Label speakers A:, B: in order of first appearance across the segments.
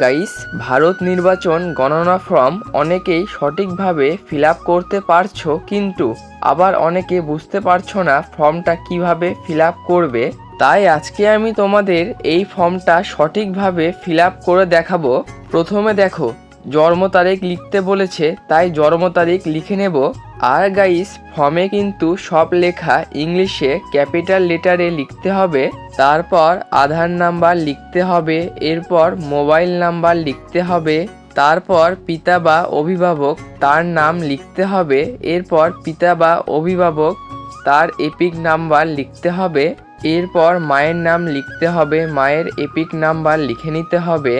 A: Guys Bharat নির্বাচন গণনা form অনেকেই সঠিকভাবে ফিল আপ করতে পারছ, কিন্তু আবার অনেকে বুঝতে পারছ না ফর্মটা কীভাবে ফিল আপ করবে। তাই আজকে আমি তোমাদের এই ফর্মটা সঠিকভাবে ফিল আপ করে দেখাবো। প্রথমে দেখো, জন্ম তারিখ লিখতে বলেছে, তাই জন্ম তারিখ লিখে নেব। আর গাইস ফর্মে কিন্তু সব লেখা ইংলিশে ক্যাপিটাল লেটারে লিখতে হবে, তারপর আধার নাম্বার লিখতে হবে, এরপর মোবাইল নাম্বার লিখতে হবে, তারপর পিতা বা অভিভাবক তার নাম লিখতে হবে, এরপর পিতা বা অভিভাবক তার এপিক নাম্বার লিখতে হবে, এরপর মায়ের নাম লিখতে হবে, মায়ের এপিক নাম্বার লিখে নিতে হবে।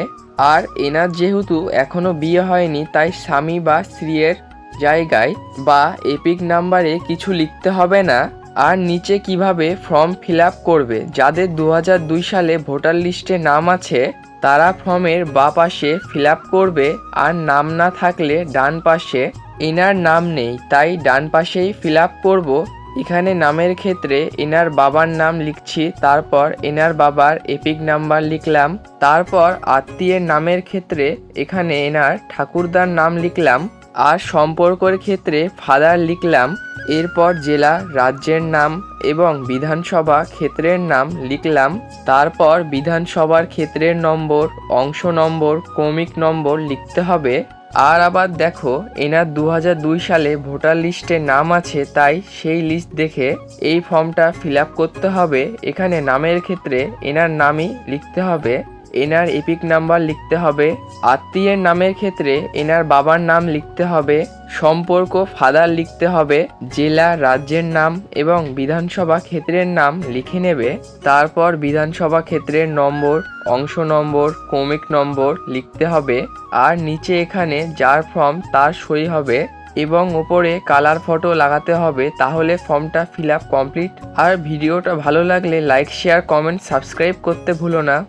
A: আর এনার যেহেতু এখনও বিয়ে হয়নি, তাই স্বামী বা স্ত্রীর জায়গায় বা এপিক নাম্বারে কিছু লিখতে হবে না। আর নিচে কীভাবে ফর্ম ফিল করবে? যাদের দু সালে ভোটার লিস্টে নাম আছে, তারা ফর্মের বা পাশে ফিল করবে। আর নাম না থাকলে ডান পাশে এনার নাম নেই, তাই ডান পাশেই ফিল আপ করব। এখানে নামের ক্ষেত্রে এনার বাবার নাম লিখছি, তারপর এনার বাবার এপিক নাম্বার লিখলাম, তারপর আত্মীয়ের নামের ক্ষেত্রে এখানে এনার ঠাকুরদার নাম লিখলাম। আর সম্পর্কের ক্ষেত্রে ফাদার লিখলাম, এরপর জেলা রাজ্যের নাম এবং বিধানসভা ক্ষেত্রের নাম লিখলাম, তারপর বিধানসভার ক্ষেত্রের নম্বর, অংশ নম্বর, ক্রমিক নম্বর লিখতে হবে। আর আবার দেখো, এনার দু সালে ভোটার লিস্টে নাম আছে, তাই সেই লিস্ট দেখে এই ফর্মটা ফিল করতে হবে। এখানে নামের ক্ষেত্রে এনার নামই লিখতে হবে। এনার এপিক নাম্বার লিখতে হবে। আত্মীয়ের নামের ক্ষেত্রে এনার বাবার নাম লিখতে হবে। সম্পর্ক ফাদার লিখতে হবে। জেলা, রাজ্যের নাম এবং বিধানসভা ক্ষেত্রের নাম লিখে নেবে। তারপর বিধানসভা ক্ষেত্রের নম্বর, অংশ নম্বর, ক্রমিক নম্বর লিখতে হবে। আর নিচে এখানে যার ফর্ম তার সই হবে এবং ওপরে কালার ফটো লাগাতে হবে। তাহলে ফর্মটা ফিল আপ কমপ্লিট। আর ভিডিওটা ভালো লাগলে লাইক, শেয়ার, কমেন্ট, সাবস্ক্রাইব করতে ভুলো না।